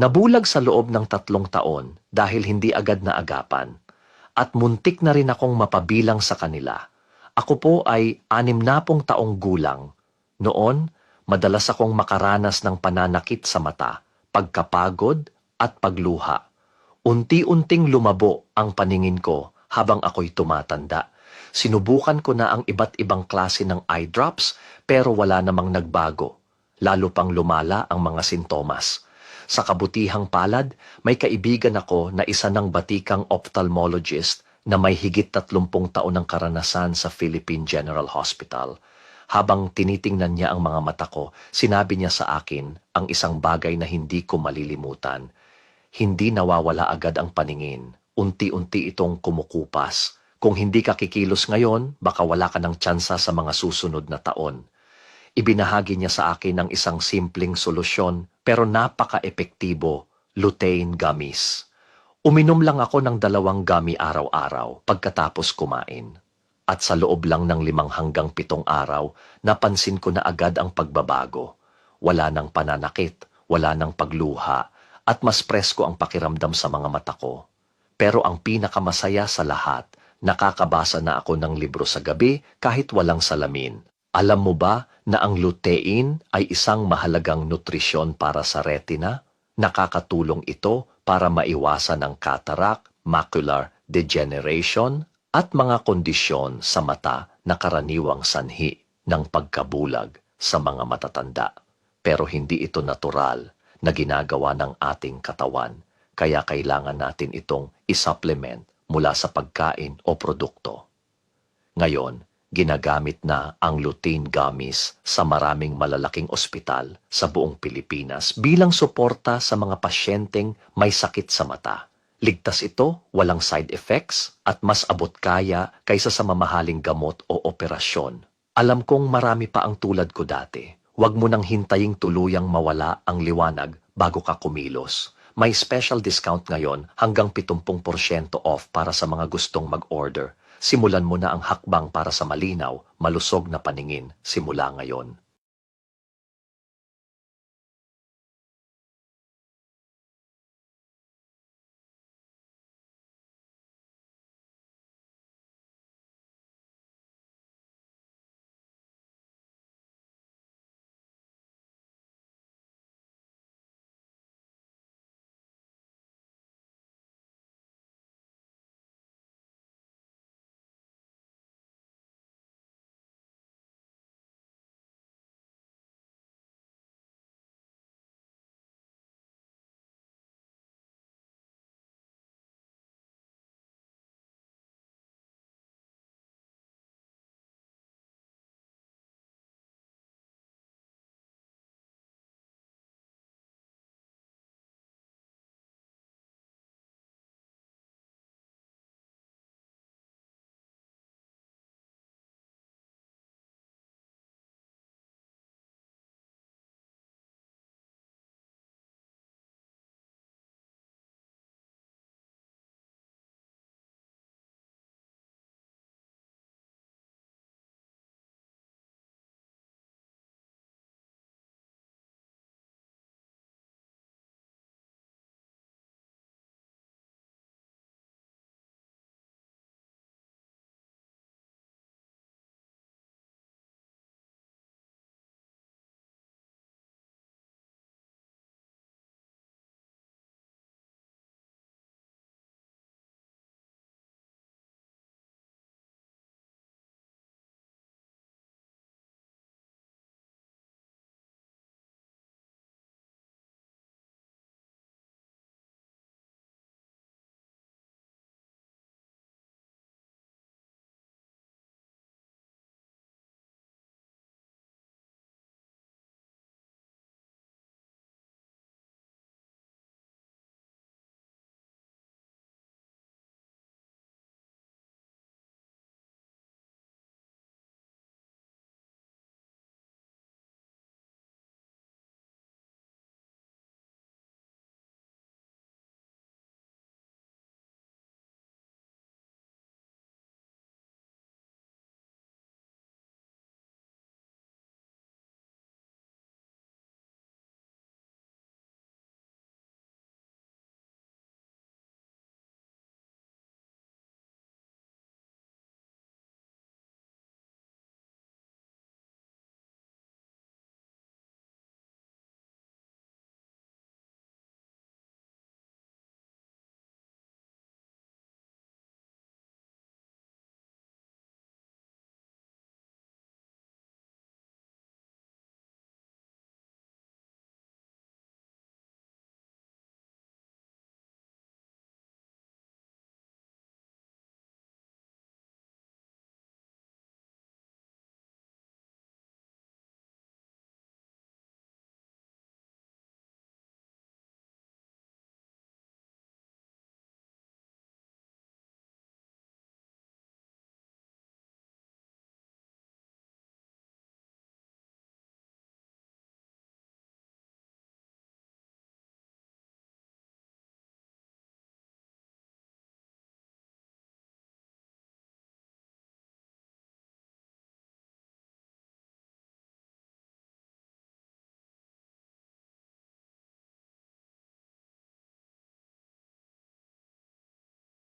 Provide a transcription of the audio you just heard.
Nabulag sa loob ng tatlong taon dahil hindi agad na agapan at muntik na rin akong mapabilang sa kanila. Ako po ay anim na pong taong gulang. Noon, madalas akong makaranas ng pananakit sa mata, pagkapagod at pagluha. Unti-unting lumabo ang paningin ko habang ako'y tumatanda. Sinubukan ko na ang iba't ibang klase ng eye drops pero wala namang nagbago. Lalo pang lumala ang mga sintomas. Sa kabutihang palad, may kaibigan ako na isa ng batikang ophthalmologist na may higit 30 taon ng karanasan sa Philippine General Hospital. Habang tinitingnan niya ang mga mata ko, sinabi niya sa akin ang isang bagay na hindi ko malilimutan. Hindi nawawala agad ang paningin. Unti-unti itong kumukupas. Kung hindi ka kikilos ngayon, baka wala ka ng tsansa sa mga susunod na taon. Ibinahagi niya sa akin ang isang simpleng solusyon pero napaka-epektibo, lutein gummies. Uminom lang ako ng dalawang gummy araw-araw pagkatapos kumain. At sa loob lang ng limang hanggang pitong araw, napansin ko na agad ang pagbabago. Wala nang pananakit, wala nang pagluha, at mas presko ang pakiramdam sa mga mata ko. Pero ang pinakamasaya sa lahat, nakakabasa na ako ng libro sa gabi kahit walang salamin. Alam mo ba na ang lutein ay isang mahalagang nutrisyon para sa retina? Nakakatulong ito para maiwasan ang cataract, macular degeneration, at mga kondisyon sa mata na karaniwang sanhi ng pagkabulag sa mga matatanda. Pero hindi ito natural na ginagawa ng ating katawan, kaya kailangan natin itong isupplement mula sa pagkain o produkto. Ngayon, ginagamit na ang lutein gummies sa maraming malalaking ospital sa buong Pilipinas bilang suporta sa mga pasyenteng may sakit sa mata. Ligtas ito, walang side effects, at mas abot kaya kaysa sa mamahaling gamot o operasyon. Alam kong marami pa ang tulad ko dati. Huwag mo nang hintaying tuluyang mawala ang liwanag bago ka kumilos. May special discount ngayon hanggang 70% off para sa mga gustong mag-order. Simulan mo na ang hakbang para sa malinaw, malusog na paningin simula ngayon.